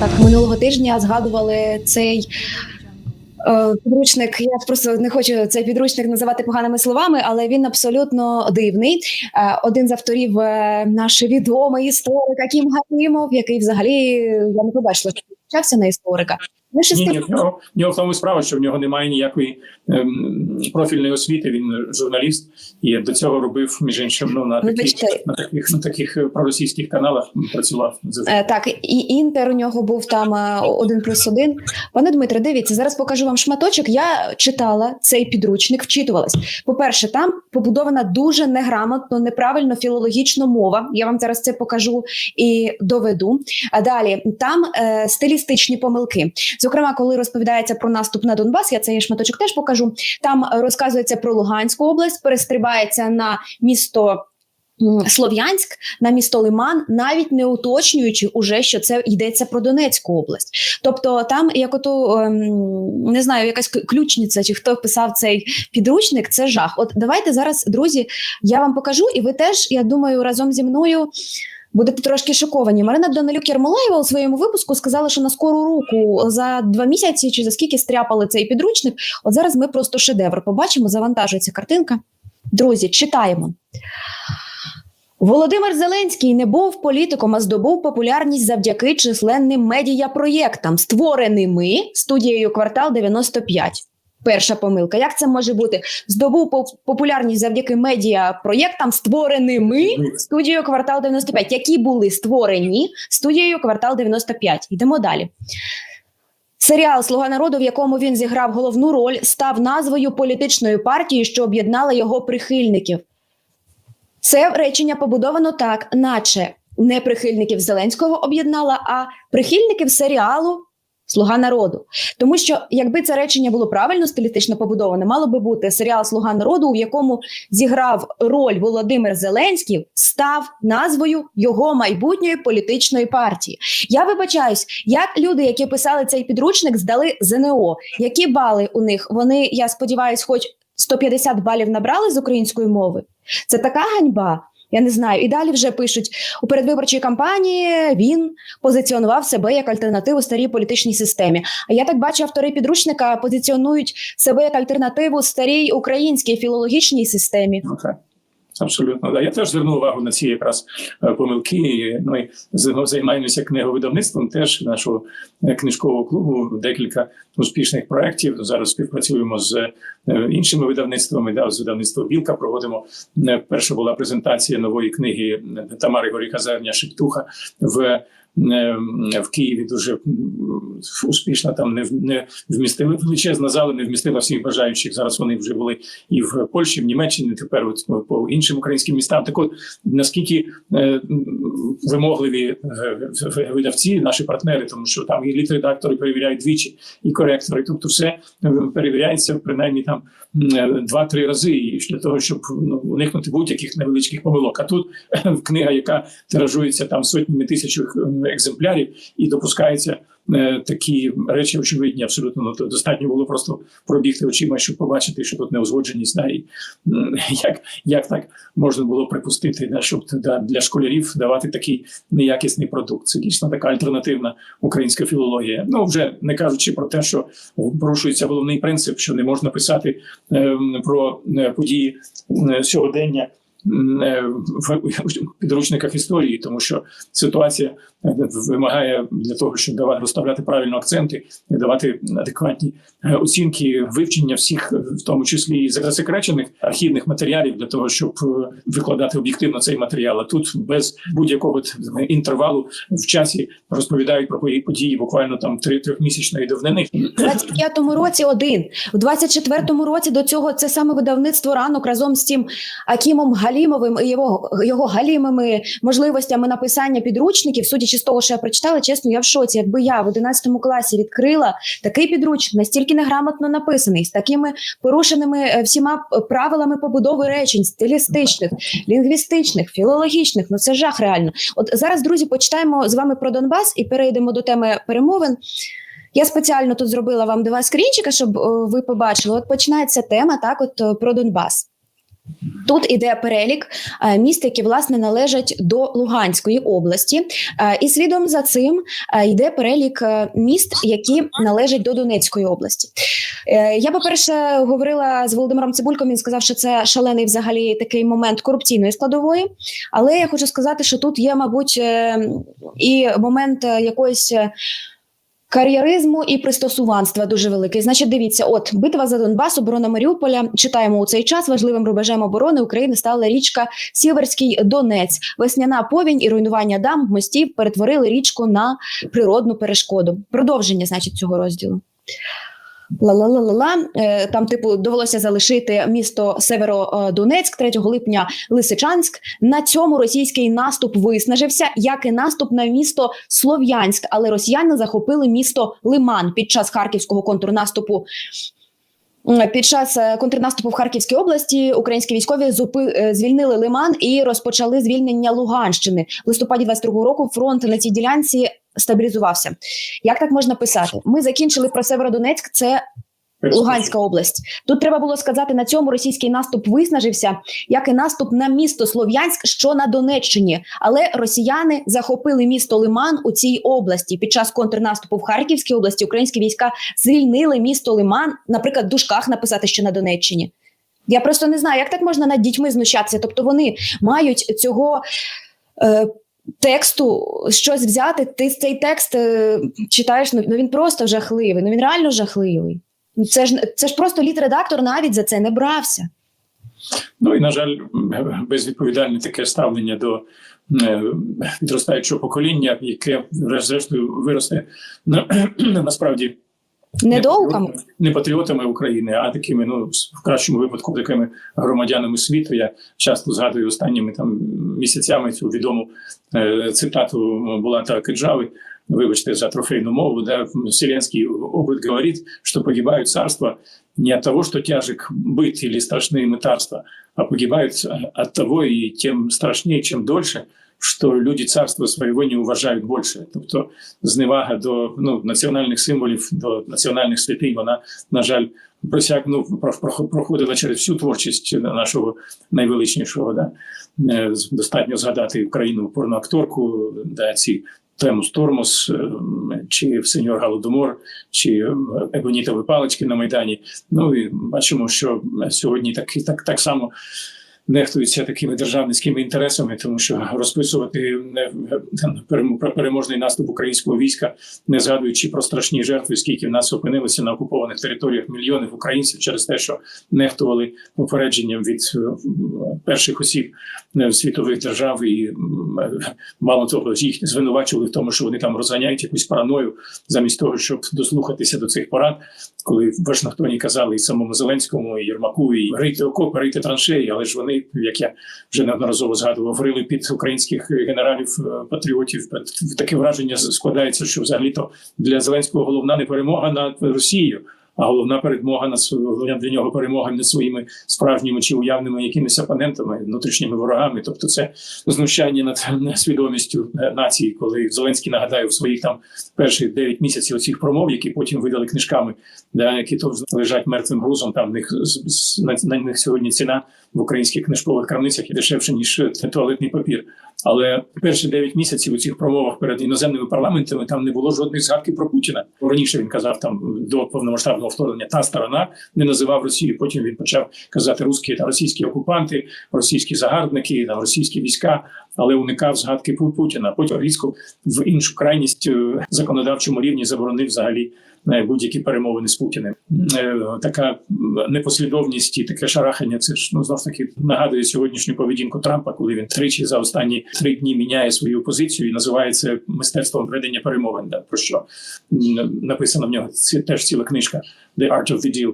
Так, минулого тижня згадували цей е, підручник. Я просто не хочу цей підручник називати поганими словами, але він абсолютно дивний. Е, один з авторів е, наш відомий історик Акім Галімов, який взагалі я не побачила, що вчався на історика. Ні, ні, в нього, в нього в тому справа, що в нього немає ніякої ем, профільної освіти. Він журналіст і до цього робив між іншим ну, на, таких, на таких на таких е, проросійських каналах працював. Е, Так, і інтер у нього був там е, один плюс один. Пане Дмитре, дивіться, зараз покажу вам шматочок. Я читала цей підручник, вчитувалась. По-перше, там побудована дуже неграмотно, неправильно філологічно мова. Я вам зараз це покажу і доведу. А далі там е, стилістичні помилки. Зокрема, коли розповідається про наступ на Донбас, я цей шматочок теж покажу. Там розказується про Луганську область, перестрибається на місто. Слов'янськ на місто Лиман, навіть не уточнюючи уже, що це йдеться про Донецьку область. Тобто, там як ото ем, не знаю, якась ключниця чи хто писав цей підручник, це жах. От давайте зараз, друзі, я вам покажу, і ви теж, я думаю, разом зі мною. Будете трошки шоковані. Марина Данилюк Ярмолаєва у своєму випуску сказала, що на скору руку за два місяці чи за скільки стряпали цей підручник. От зараз ми просто шедевр побачимо. Завантажується картинка. Друзі, читаємо. Володимир Зеленський не був політиком, а здобув популярність завдяки численним медіапроєктам, створеними студією Квартал 95. Перша помилка. Як це може бути? Здобув поп- популярність завдяки медіапроєктам, створеними студією Квартал 95. Які були створені студією Квартал 95. Йдемо далі. Серіал Слуга народу, в якому він зіграв головну роль, став назвою політичної партії, що об'єднала його прихильників. Це речення побудовано так, наче не прихильників Зеленського об'єднала, а прихильників серіалу Слуга народу. Тому що якби це речення було правильно стилістично побудоване, мало би бути серіал Слуга народу, в якому зіграв роль Володимир Зеленський, став назвою його майбутньої політичної партії. Я вибачаюсь, як люди, які писали цей підручник, здали ЗНО. Які бали у них? Вони, я сподіваюся, хоч 150 балів набрали з української мови. Це така ганьба. Я не знаю. І далі вже пишуть у передвиборчій кампанії. Він позиціонував себе як альтернативу старій політичній системі. А я так бачу, автори підручника позиціонують себе як альтернативу старій українській філологічній системі. Ну, так. Абсолютно, да. Я теж звернув увагу на ці якраз е, помилки. Ми з- займаємося книговидавництвом теж нашого е, книжкового клубу. Декілька успішних проєктів. Зараз співпрацюємо з е, іншими видавництвами. Да, з видавництвом Білка проводимо. Перша була презентація нової книги Тамари Горіка Зерня Шептуха в. Е, В Києві дуже успішно там не, не вмістили величезна зала, не вмістила всіх бажаючих. Зараз вони вже були і в Польщі, в Німеччині, тепер от по іншим українським містам. Так от наскільки е, вимогливі е, видавці, наші партнери, тому що там і літредактори перевіряють двічі, і коректори. Тобто, все перевіряється принаймні там два-три рази її для того, щоб ну, уникнути будь-яких невеличких помилок. А тут е, книга, яка тиражується там сотнями тисяч е, екземплярів, і допускається. Е, Такі речі очевидні, абсолютно ну, достатньо було просто пробігти очима, щоб побачити, що тут неузгодженість. Да, і як, як так можна було припустити, да, щоб да, для школярів давати такий неякісний продукт. Це дійсно така альтернативна українська філологія. Ну вже не кажучи про те, що порушується головний принцип, що не можна писати е, про події сьогодення. Е, В підручниках історії, тому що ситуація е, вимагає для того, щоб давати розставляти правильно акценти, давати адекватні е, оцінки вивчення всіх, в тому числі і засекречених архівних матеріалів, для того, щоб викладати об'єктивно цей матеріал. А тут без будь-якого інтервалу в часі розповідають про події- буквально там три трьохмісячної давнини. У 25-му році один, в 24-му році до цього це саме видавництво ранок разом з цим Акімом Галімовим і його, його галімими можливостями написання підручників. Судячи з того, що я прочитала, чесно, я в шоці. Якби я в 11 класі відкрила такий підручник, настільки неграмотно написаний, з такими порушеними е, всіма правилами побудови речень, стилістичних, лінгвістичних, філологічних, ну це жах реально. От зараз, друзі, почитаємо з вами про Донбас і перейдемо до теми перемовин. Я спеціально тут зробила вам два скрінчика, щоб ви побачили. От починається тема так, от про Донбас. Тут іде перелік е, міст, які власне належать до Луганської області, Е, і слідом за цим е, йде перелік міст, які належать до Донецької області. Я, по-перше, говорила з Володимиром Цибульком. Він сказав, що це шалений взагалі такий момент корупційної складової. Але я хочу сказати, що тут є, мабуть, і момент якоїсь. Кар'єризму і пристосуванства дуже великий. Значить, дивіться, от битва за Донбас, оборона Маріуполя. Читаємо у цей час. Важливим рубежем оборони України стала річка Сіверський Донець. Весняна повінь і руйнування дам мостів перетворили річку на природну перешкоду. Продовження, значить, цього розділу. Ла-ла-ла-ла-ла. Е, Там, типу, довелося залишити місто Северодонецьк 3 липня Лисичанськ. На цьому російський наступ виснажився, як і наступ на місто Слов'янськ. Але росіяни захопили місто Лиман під час харківського контрнаступу. Під час е, контрнаступу в Харківській області українські військові зупи е, звільнили Лиман і розпочали звільнення Луганщини. В листопаді 22 року фронт на цій ділянці стабілізувався. Як так можна писати? Ми закінчили про Северодонецьк. Це Луганська область. Тут треба було сказати, на цьому російський наступ виснажився, як і наступ на місто Слов'янськ, що на Донеччині. Але росіяни захопили місто Лиман у цій області. Під час контрнаступу в Харківській області українські війська звільнили місто Лиман, наприклад, в дужках написати, що на Донеччині. Я просто не знаю, як так можна над дітьми знущатися. Тобто вони мають цього. Е, Тексту щось взяти, ти цей текст е, читаєш. Ну ну він просто жахливий. Ну він реально жахливий. Ну, Це ж це ж просто літредактор навіть за це не брався. Ну і на жаль, безвідповідальне таке ставлення до е, підростаючого покоління, яке зрештою виросте на, насправді Недоуками. патріотами- не патріотами України, а такими, ну в кращому випадку, такими громадянами світу. Я часто згадую останніми там місяцями цю відому е, цитату Булата Киджави. Вибачте за трофейну мову, да, Вселенский опыт говорит, что погибают царства не от того, что тяжек быт или страшные мытарства, а погибают от того и тем страшнее, чем дольше, що люди царства свого не вважають більше. Тобто зневага до ну, національних символів, до національних святинь, вона, на жаль, просяк, ну, про- про- проходила через всю творчість нашого найвеличнішого. Да? Е, Достатньо згадати Україну порноакторку, да, ці тему Стормос, е, чи сеньор Голодомор, чи Ебонітові палички на Майдані. Ну і бачимо, що сьогодні так, так, так само нехтуються такими державницькими інтересами, тому що розписувати е, про переможний наступ українського війська, не згадуючи про страшні жертви, скільки в нас опинилося на окупованих територіях мільйонів українців через те, що нехтували попередженням від е, перших осіб е, світових держав, і мало того, їх звинувачували в тому, що вони там розганяють якусь параною, замість того, щоб дослухатися до цих порад, коли в Вашингтоні казали і самому Зеленському, і Єрмаку, і рийте окопи, рийте траншеї, але ж вони, як я вже неодноразово згадував, рили під українських генералів е, патріотів. Таке враження складається, що взагалі то для Зеленського головна не перемога над Росією. А головна перемога над св- для нього перемога над своїми справжніми чи уявними якимись опонентами, внутрішніми ворогами. Тобто, це знущання над свідомістю е, нації, коли Зеленський нагадає в своїх там перших 9 місяців оцих промов, які потім видали книжками, да, які то лежать мертвим грузом. Там в них на, на них сьогодні ціна в українських книжкових крамницях і дешевше ніж е, туалетний папір. Але перші 9 місяців у цих промовах перед іноземними парламентами там не було жодної згадки про Путіна. Раніше він казав там до повномасштабного вторгнення та сторона не називав Росію. Потім він почав казати русські та російські окупанти, російські загарбники, там російські війська, але уникав згадки Пу- Путіна. Потім різко в іншу крайність е, законодавчому рівні заборонив взагалі будь-які перемовини з Путіним. Е, Така непослідовність і таке шарахання. Це ж ну знов таки нагадує сьогоднішню поведінку Трампа, коли він тричі за останні три дні міняє свою позицію і називає це мистецтвом ведення перемовин. Да, про що написано в нього це теж ціла книжка The Art of the Deal.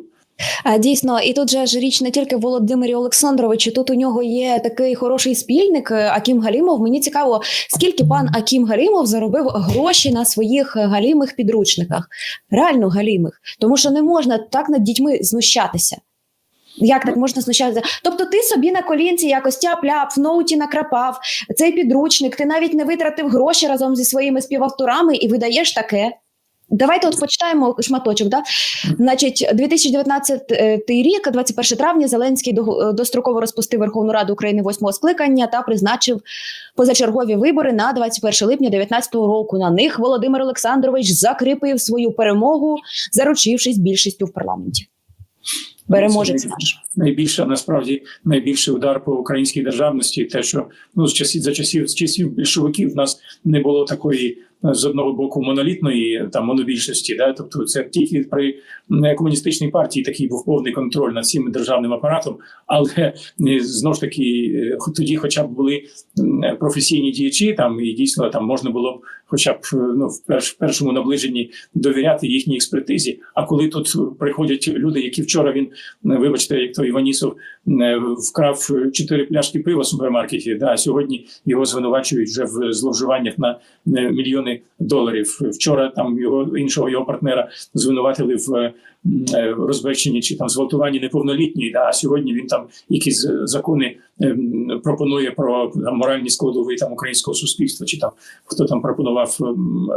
Дійсно, і тут же ж річ не тільки Володимирі Олександровичі. Тут у нього є такий хороший спільник е, Акім Галімов. Мені цікаво, скільки пан Акім Галімов заробив гроші на своїх галімих підручниках, реально галімих, тому що не можна так над дітьми знущатися. Як так можна знущатися? Тобто, ти собі на колінці якось тяп-ляп, в ноуті накрапав цей підручник, ти навіть не витратив гроші разом зі своїми співавторами і видаєш таке. Давайте от почитаємо шматочок. Да? Значить, 2019 рік, 21 травня, Зеленський до- достроково розпустив Верховну Раду України восьмого скликання та призначив позачергові вибори на 21 липня 2019 року. На них Володимир Олександрович закріпив свою перемогу, заручившись більшістю в парламенті. Переможець наш. найбільше насправді найбільший удар по українській державності. Те, що ну з часів за часів з часів більшовиків в нас не було такої е, з одного боку монолітної там монобільшості. Да? Тобто, це тільки при комуністичній партії такий був повний контроль над всім державним апаратом. Але е, знову ж таки, е, тоді, хоча б були професійні діячі, там і дійсно там можна було б, хоча б е, ну в перш, першому наближенні довіряти їхній експертизі. А коли тут приходять люди, які вчора він, е, вибачте, як той Іванісов е, вкрав чотири пляшки пива в супермаркеті, да, а сьогодні його звинувачують вже в зловживаннях на мільйони доларів. Вчора там його іншого його партнера звинуватили в е, е, чи там зґвалтуванні неповнолітньої. Да, а сьогодні він там якісь закони е, пропонує про там, моральні складові там українського суспільства, чи там хто там пропонував ем,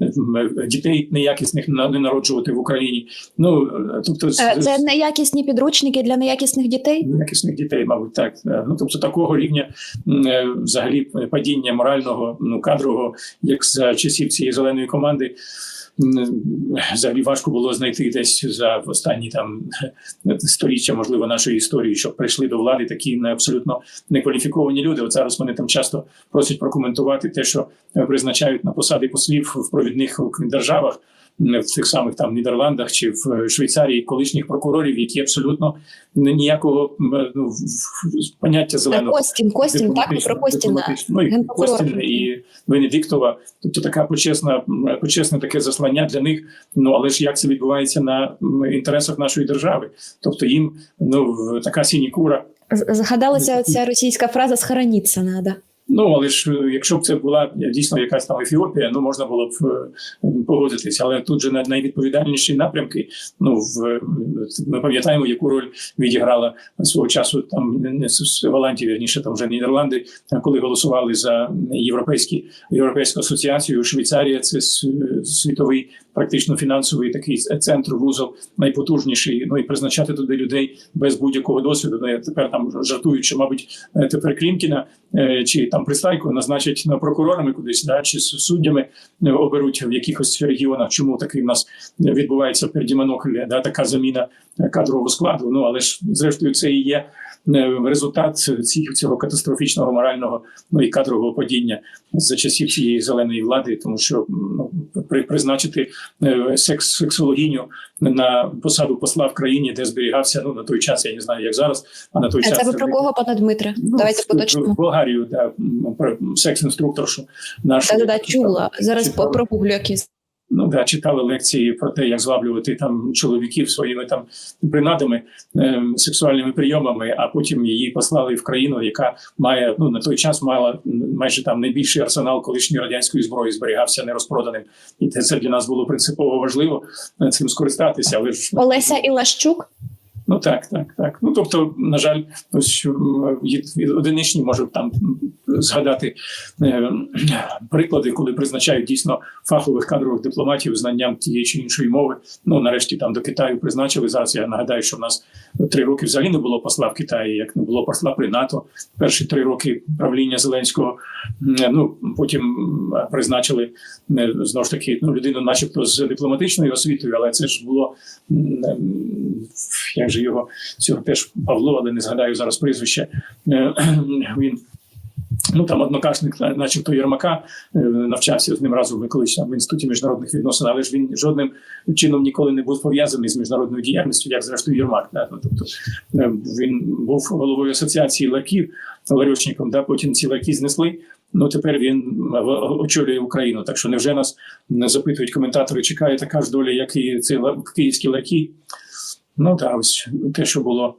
ем, дітей неякісних не народжувати в Україні. Ну е, тобто Е, Це неякісні підручники для неякісних дітей. Якісних дітей, мабуть, так. Ну тобто такого рівня взагалі падіння морального, ну кадрового, як за часів цієї зеленої команди. Взагалі важко було знайти десь за останні там сторіччя, можливо, нашої історії, щоб прийшли до влади такі не абсолютно некваліфіковані люди. От зараз вони там часто просять прокоментувати те, що е, призначають на посади послів в провідних державах. В цих самих там Нідерландах чи в е, Швейцарії колишніх прокурорів, які абсолютно ніякого ну, в- в- поняття зеленого Костін, Костін, так про Костіна. Ну, і. Костін і Венедиктова. Тобто така почесна, почесне таке заслання для них. Ну але ж як це відбувається на інтересах нашої держави? Тобто їм ну в- така синікура. З- Згадалася ця російська фраза «схорониться надо». Ну але ж е, якщо б це була дійсно якась там Ефіопія, ну можна було б е, погодитись. Але тут же на- найвідповідальніші напрямки. Ну в ми пам'ятаємо, яку роль відіграла свого часу там не Голландії, вірніше там вже Нідерланди, е, коли голосували за європейські європейську асоціацію. Швейцарія це світовий, практично фінансовий такий центр вузол, найпотужніший. Ну і призначати туди людей без будь-якого досвіду. Ну, я тепер там жартують, що мабуть е, тепер Клімкіна е, чи там пристайку назначать на прокурорами кудись, да, чи суддями е, оберуть в якихось регіонах. Чому такий в нас відбувається пердімонокль, да, така заміна е, кадрового складу. Ну але ж зрештою це і є е, результат цих цього катастрофічного морального ну і кадрового падіння за часів цієї зеленої влади, тому що ну, при призначити секс сексологіню на посаду посла в країні, де зберігався ну на той час, я не знаю, як зараз, а на той А час це ви про кого, пане Дмитре? Ну, Давайте В Болгарію, да, секс-інструкторшу нашу. Да, да, чула. Зараз прогублю якісь. Ну да, читали лекції про те, як зваблювати там чоловіків своїми там принадами, ем, сексуальними прийомами, а потім її послали в країну, яка має ну на той час мала майже там найбільший арсенал колишньої радянської зброї зберігався нерозпроданим. І це, це для нас було принципово важливо е, цим скористатися. Але ж Олеся Ілащук. Ну так, так, так. Ну тобто, на жаль, ось від одиничні можу там згадати е, приклади, коли призначають дійсно фахових кадрових дипломатів знанням тієї чи іншої мови. Ну нарешті там до Китаю призначили. Зараз я нагадаю, що в нас три роки взагалі не було посла в Китаї, як не було посла при НАТО. Перші три роки правління Зеленського. Ну потім призначили е, знову ж таки ну, людину, начебто, з дипломатичною освітою, але це ж було як же його цього теж Павло, але не згадаю зараз прізвище. Е, Він ну там однокашник, начебто Єрмака, е, навчався з ним разом колись там в інституті міжнародних відносин, але ж він жодним чином ніколи не був пов'язаний з міжнародною діяльністю, як зрештою Єрмак. Да? Ну, тобто е, він був головою асоціації ларків ларьочником, да? потім ці ларки знесли. Ну тепер він очолює Україну. Так що невже нас запитують коментатори, чекає така ж доля, як і цей ла- київський ларки? Ну так, ось те, що було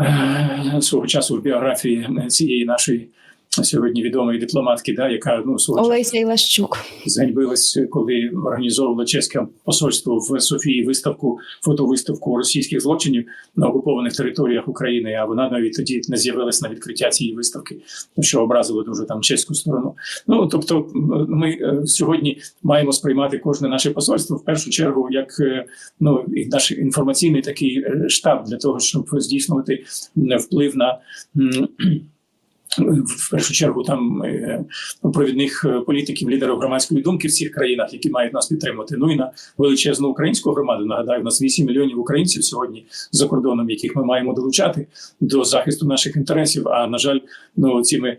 е, свого часу в біографії цієї нашої сьогодні відомої дипломатки, да, яка ну свого Олеся Ілащук. зганьбилась, коли організовувала чеське посольство в Софії виставку, фотовиставку російських злочинів на окупованих територіях України. А вона навіть тоді не з'явилась на відкриття цієї виставки, що образило дуже там чеську сторону. Ну тобто, ми е, сьогодні маємо сприймати кожне наше посольство в першу чергу як е, ну і наш інформаційний такий е, штаб для того, щоб здійснювати вплив на. В першу чергу там е, провідних е, політиків, лідерів громадської думки в цих країнах, які мають нас підтримати. Ну і на величезну українську громаду. Нагадаю, у нас 8 мільйонів українців сьогодні за кордоном, яких ми маємо долучати до захисту наших інтересів. А на жаль, ну цими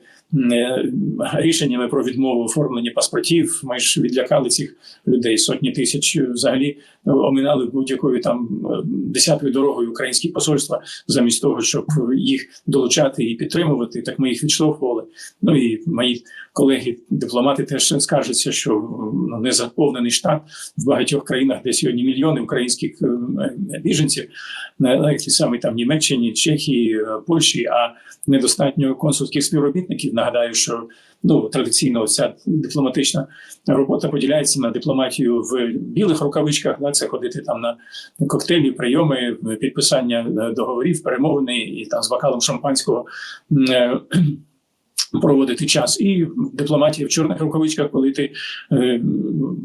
рішеннями про відмову оформлення паспортів ми ж відлякали цих людей. Сотні тисяч е, взагалі е, оминали будь-якою там е, десятою дорогою українські посольства, замість того, щоб їх долучати і підтримувати. Так ми їх відштовхували. Ну і мої колеги, дипломати теж скаржаться, що ну, не заповнений штат в багатьох країнах, де сьогодні мільйони українських е, е, біженців, ті самі там Німеччині, Чехії, е, Польщі, а недостатньо консульських співробітників. Нагадаю, що ну традиційно ця дипломатична робота поділяється на дипломатію в білих рукавичках. Да, це ходити там на коктейлі, прийоми, підписання е, договорів, перемовини і там з бокалом шампанського. Е, Проводити час і дипломатія в чорних рукавичках, коли ти е,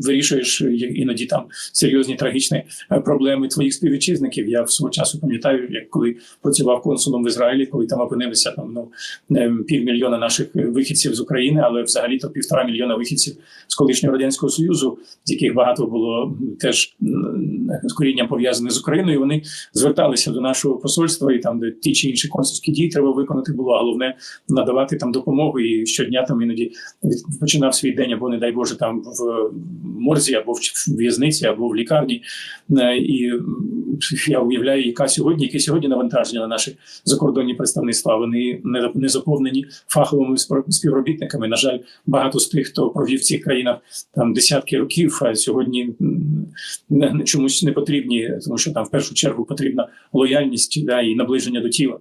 вирішуєш е, іноді там серйозні трагічні е, проблеми твоїх співвітчизників. Я в свого часу пам'ятаю, як коли працював консулом в Ізраїлі, коли там опинилися там ну е, півмільйона наших вихідців з України, але взагалі то півтора мільйона вихідців з колишнього радянського союзу, з яких багато було теж з корінням пов'язаних з Україною. Вони зверталися до нашого посольства, і там, де ті чи інші консульські дії треба виконати було, головне надавати там допомогу. І щодня там іноді починав свій день або, не дай Боже, там в морзі, або в в'язниці, або в лікарні. Е, І я уявляю, яка сьогодні, яке сьогодні навантаження на наші закордонні представництва. Вони не, не заповнені фаховими співробітниками. На жаль, багато з тих, хто провів в цих країнах там десятки років, а сьогодні чомусь не потрібні, тому що там в першу чергу потрібна лояльність да, і наближення до тіла.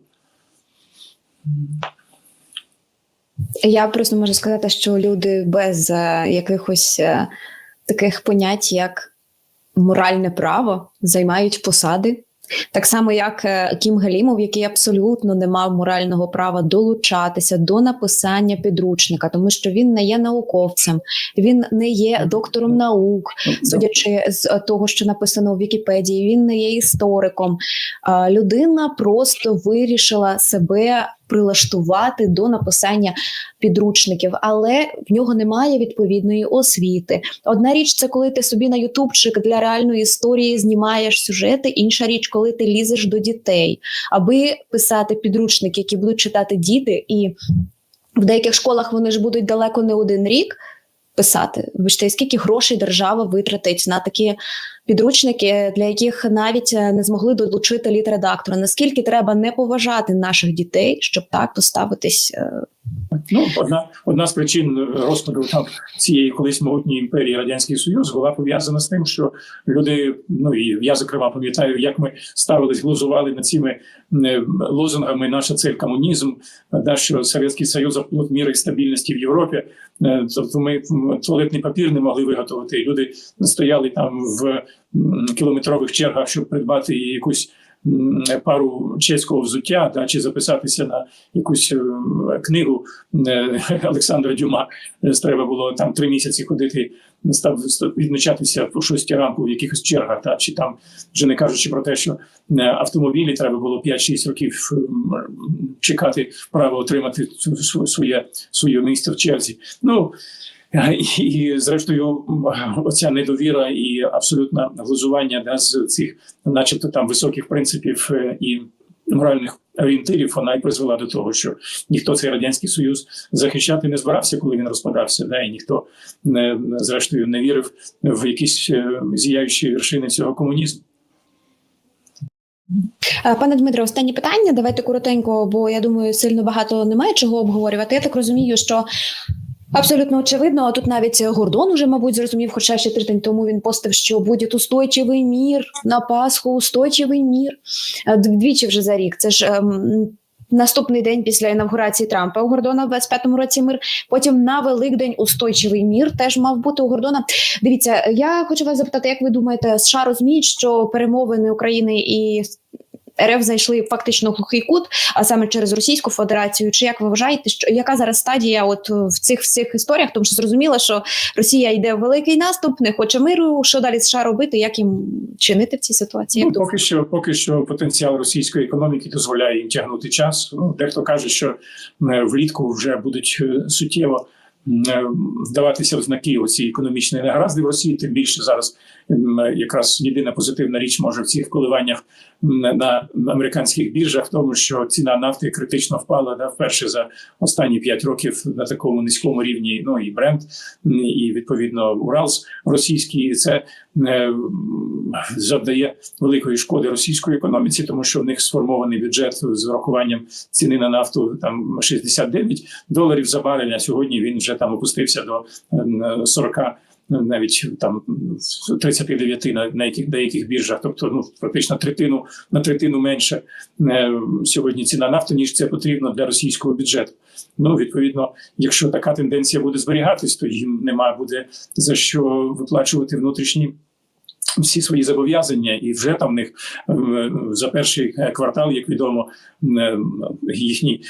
Я просто можу сказати, що люди без е, якихось е, таких понять, як моральне право, займають посади. Так само, як е, Кім Галімов, який абсолютно не мав морального права долучатися до написання підручника, тому що він не є науковцем, він не є доктором наук, судячи з того, що написано в Вікіпедії, він не є істориком. Людина просто вирішила себе прилаштувати до написання підручників, але в нього немає відповідної освіти. Одна річ це коли ти собі на ютубчик для реальної історії знімаєш сюжети. Інша річ, коли ти лізеш до дітей, аби писати підручники, які будуть читати діти, і в деяких школах вони ж будуть далеко не один рік писати. Вибачте, скільки грошей держава витратить на такі підручники, для яких навіть е, не змогли долучити літредактора. Наскільки треба не поважати наших дітей, щоб так поставитись? е, Ну, одна, одна з причин розпаду там цієї колись могутньої імперії Радянський Союз була пов'язана з тим, що люди, ну і я зокрема пам'ятаю, як ми ставились, глузували над цими е, лозунгами наша цель комунізм, да, що Совєтський Союз заплод міри стабільності в Європі. Е, Тобто ми туалетний папір не могли виготовити. Люди стояли там в кілометрових чергах, щоб придбати якусь пару чеського взуття, да, чи записатися на якусь е, книгу е, Олександра Дюма. Е, Треба було там три місяці ходити, став відмічатися по шостій ранку в якихось чергах, та чи там вже не кажучи про те, що автомобілі треба було 5-6 років чекати право отримати своє своє місце в черзі. Ну і зрештою, оця недовіра і абсолютне глузування да, з цих, начебто, там високих принципів е, і моральних орієнтирів, вона й призвела до того, що ніхто цей радянський союз захищати не збирався, коли він розпадався, да, і ніхто не зрештою не вірив в якісь е, зіяючі вершини цього комунізму. Е, Пане Дмитро, останнє питання. Давайте коротенько, бо я думаю, сильно багато немає чого обговорювати. Я так розумію, що. Абсолютно очевидно, тут навіть Гордон вже, мабуть, зрозумів, хоча ще тиждень тому він постив, що буде устойчивий мір на Пасху, устойчивий мір. Е, Двічі вже за рік. Це ж ем, Наступний день після інавгурації Трампа у Гордона в 25-му році мир. Потім на Великдень устойчивий мір теж мав бути у Гордона. Дивіться, я хочу вас запитати, як ви думаєте, США розуміють, що перемовини України і РФ зайшли фактично в глухий кут, а саме через Російську Федерацію? Чи як ви вважаєте, що яка зараз стадія от в цих всіх історіях? Тому що зрозуміло, що Росія йде в великий наступ, не хоче миру. Що далі США робити? Як їм чинити в цій ситуації? Ну, Як поки що, поки що потенціал російської економіки дозволяє їм тягнути час. Ну, дехто каже, що е, влітку вже будуть е, суттєво е, вдаватися в знаки оці економічної негаразди в Росії. Тим більше зараз якраз єдина позитивна річ може в цих коливаннях на американських біржах, тому що ціна нафти критично впала да, вперше за останні 5 років на такому низькому рівні. Ну і Брент, м, і відповідно Уралс російський. І Це е, завдає великої шкоди російської економіці, тому що в них сформований бюджет з врахуванням ціни на нафту там 69 доларів за барель, а Сьогодні він вже там опустився до е, 40 навіть там 39 на, на яких деяких біржах, тобто ну фактично третину на третину менше е, сьогодні ціна нафти, ніж це потрібно для російського бюджету. Ну відповідно, якщо така тенденція буде зберігатись, то їм нема буде за що виплачувати внутрішні. Всі свої зобов'язання, і вже там в них е, за перший квартал, як відомо, е, їхній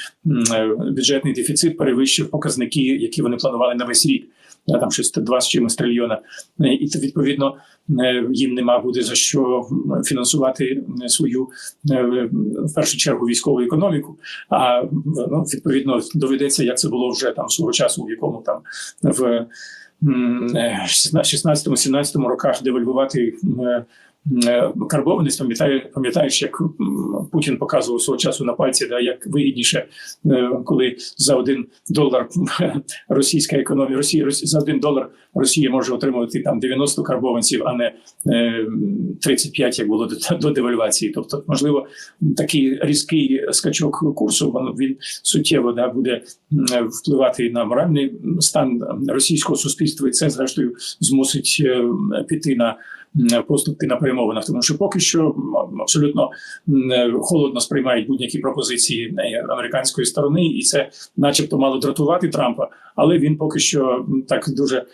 бюджетний дефіцит перевищив показники, які вони планували на весь рік. Да, Там щось два з чимось трильйона, Е, і то, відповідно е, їм нема буде за що фінансувати свою е, в першу чергу військову економіку. А ну, відповідно доведеться, як це було вже там свого часу, в якому там в 16-17 роках девальвувати е, е, карбованість. Пам'ятаєш, як Путін показував свого часу на пальці, да, як вигідніше, е, коли за один долар російська економія Росії Росі- за один долар Росія може отримувати там 90 карбованців, а не е, 35, як було до, девальвації. Тобто, можливо, такий різкий скачок курсу він, суттєво да, буде впливати на моральний стан російського суспільства, і це зрештою змусить е, піти на поступки на перемовинах, тому що поки що абсолютно е, холодно сприймають будь-які пропозиції е, американської сторони, і це, начебто, мало дратувати Трампа, але він поки що так дуже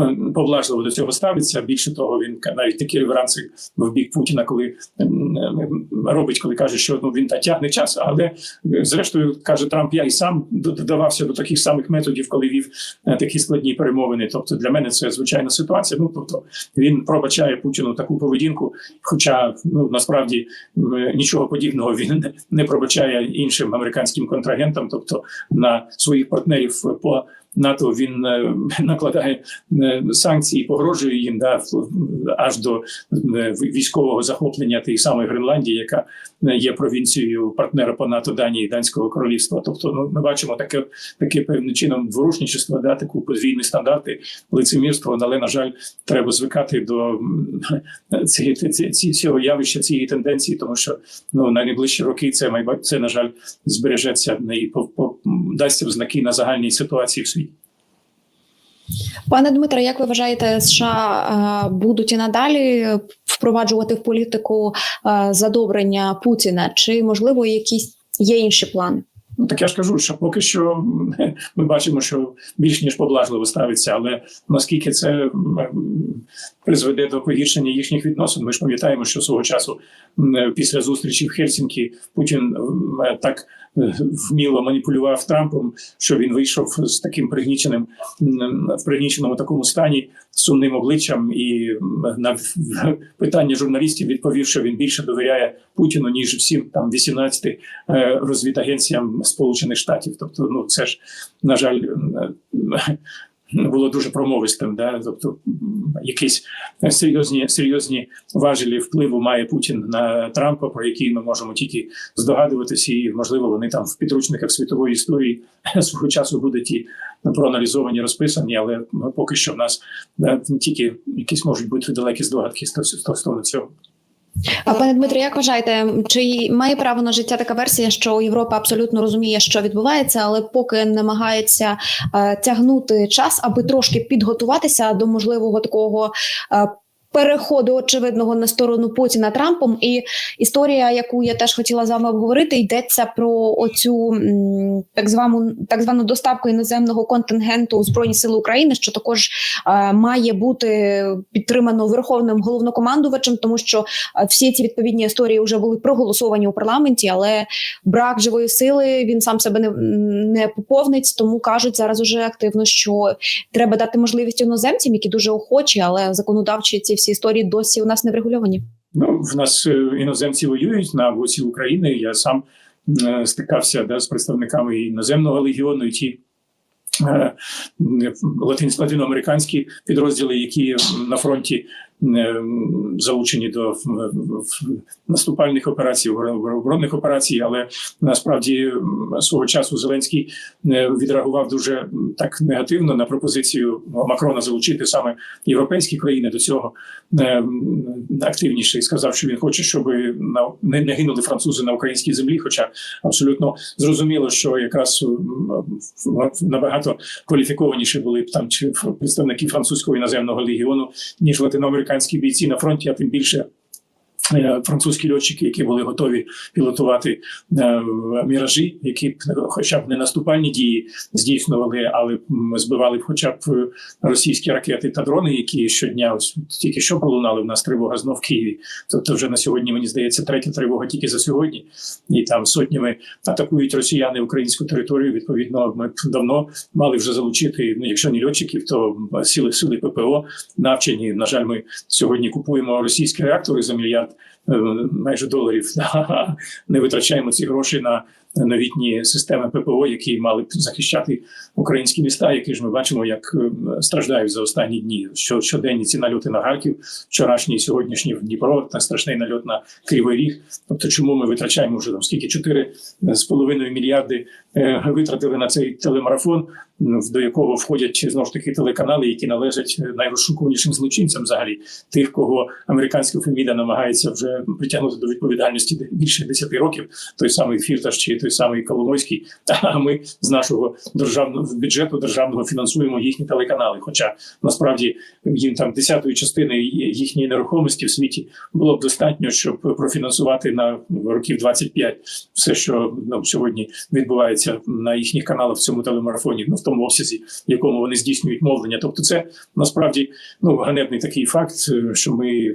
м, поблажливо до цього ставиться. Більше того, він навіть такі реверанси в бік Путіна, коли робить, коли каже, що ну він та тягне час, але е, зрештою каже Трамп, я і сам додавався до таких самих методів, коли вів е, такі складні перемовини. Тобто для мене це звичайна ситуація. Ну тобто він пробачає Путіну таку поведінку, хоча ну насправді нічого подібного він не- пробачає іншим американським контрагентам, тобто на своїх партнерів по. НАТО він е, накладає е, санкції, погрожує їм да, аж до е, військового захоплення тієї самої Гренландії, яка є провінцією партнера по НАТО Данії, Данського королівства. Тобто, ну ми бачимо таке таке певним чином дворушничество, да, таку подвійні стандарти, лицемірство. Але на жаль, треба звикати до цієї ці, цього явища, цієї тенденції, тому що ну на найближчі роки це це на жаль збережеться і по, по дасться знаки на загальній ситуації в світі. Пане Дмитре, як ви вважаєте, США е, будуть і надалі впроваджувати в політику е, задобрення Путіна? Чи можливо якісь є інші плани? Ну так я ж кажу, що поки що ми бачимо, що більш ніж поблажливо ставиться, але наскільки це призведе до погіршення їхніх відносин, ми ж пам'ятаємо, що свого часу після зустрічі в Хельсінкі Путін так е, вміло маніпулював Трампом, що він вийшов з таким пригніченим в пригніченому такому стані сумним обличчям, і на питання журналістів відповів, що він більше довіряє Путіну ніж всім там 18 е, розвідагенціям Сполучених Штатів. Тобто, ну це ж на жаль. Було дуже промовистим, да? тобто якісь серйозні серйозні важелі впливу має Путін на Трампа, про які ми можемо тільки здогадуватися, і можливо вони там в підручниках світової історії свого часу будуть і проаналізовані, розписані, але поки що в нас да, тільки якісь можуть бути далекі здогадки стосовно цього. А пане Дмитре, як вважаєте, чи має право на життя така версія, що Європа абсолютно розуміє, що відбувається, але поки намагається е, тягнути час, аби трошки підготуватися до можливого такого е, переходу очевидного на сторону Путіна Трампом. І історія, яку я теж хотіла з вами обговорити, йдеться про оцю так звану так звану доставку іноземного контингенту у Збройні Сили України, що також е, має бути підтримано верховним головнокомандувачем, тому що е, всі ці відповідні історії вже були проголосовані у парламенті, але брак живої сили він сам себе не, не поповнить. Тому кажуть зараз уже активно, що треба дати можливість іноземцям, які дуже охочі, але законодавчі ці всі історії досі у нас не врегульовані. Ну, в нас е, іноземці воюють на боці України. Я сам е, стикався да, з представниками іноземного легіону, і ті е, латин, латиноамериканські підрозділи, які на фронті залучені до наступальних операцій, оборонних операцій, але насправді свого часу Зеленський е, відреагував дуже так негативно на пропозицію Макрона залучити саме європейські країни до цього е, активніше і сказав, що він хоче, щоб не гинули французи на українській землі. Хоча абсолютно зрозуміло, що якраз набагато кваліфікованіші були б там чи представники французького іноземного легіону, ніж латиноамериканські бійці на фронті, а тим більше. Е, Французькі льотчики, які були готові пілотувати е, міражі, які б хоча б не наступальні дії здійснювали, але збивали б хоча б е, російські ракети та дрони, які щодня ось тільки що пролунали в нас тривога знов в Києві. Тобто, вже на сьогодні мені здається третя тривога тільки за сьогодні, і там сотнями атакують росіяни українську територію. Відповідно, ми б давно мали вже залучити. Ну, якщо не льотчиків, то сили сили ППО навчені. На жаль, ми сьогодні купуємо російські реактори за мільярд е, майже доларів. Не витрачаємо ці гроші на новітні системи ППО, які мали б захищати українські міста, які ж ми бачимо, як е, страждають за останні дні. Що щоденні ці нальоти на Харків, вчорашній, сьогоднішній в Дніпро, та страшний нальот на Кривий Ріг. Тобто, чому ми витрачаємо вже там скільки 4 з половиною мільярди е, витратили на цей телемарафон, до якого входять знову ж таки телеканали, які належать е, найрозшукуванішим злочинцям, взагалі тих, кого американська феміда намагається вже притягнути до відповідальності більше 10 років. Той самий Фірташ чи той самий Коломойський. А ми з нашого державного бюджету державного фінансуємо їхні телеканали. Хоча насправді їм там десятої частини їхньої нерухомості в світі було б достатньо, щоб профінансувати на років 25 все, що ну, сьогодні відбувається на їхніх каналах в цьому телемарафоні, ну в тому обсязі, в якому вони здійснюють мовлення. Тобто, це насправді ну ганебний такий факт, що ми е,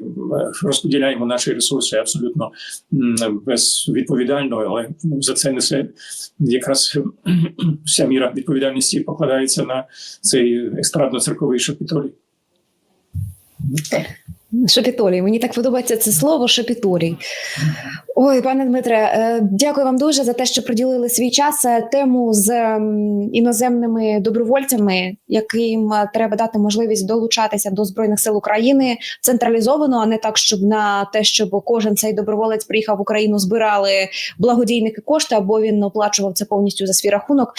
розподіляємо наші ресурси абсолютно безвідповідально, але за це несе якраз вся міра відповідальності покладається на цей естрадно-церковий шапітолій. Шепітолій. Мені так подобається це слово шепітолій. Ой, пане Дмитре, е, дякую вам дуже за те, що приділили свій час Е, тему з ем, іноземними добровольцями, яким е, треба дати можливість долучатися до збройних сил України централізовано, а не так, щоб на те, щоб кожен цей доброволець приїхав в Україну, збирали благодійники кошти, або він оплачував це повністю за свій рахунок.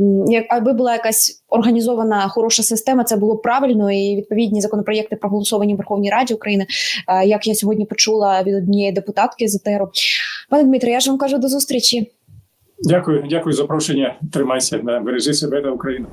М, Як аби була якась організована хороша система, це було правильно, і відповідні законопроєкти проголосовані в Верховній Раді України. е, Як я сьогодні почула від однієї депутатки з ЕТРу. Пане Дмитре, я ж вам кажу до зустрічі. Дякую, дякую за запрошення. Тримайся, бережи себе та Україну.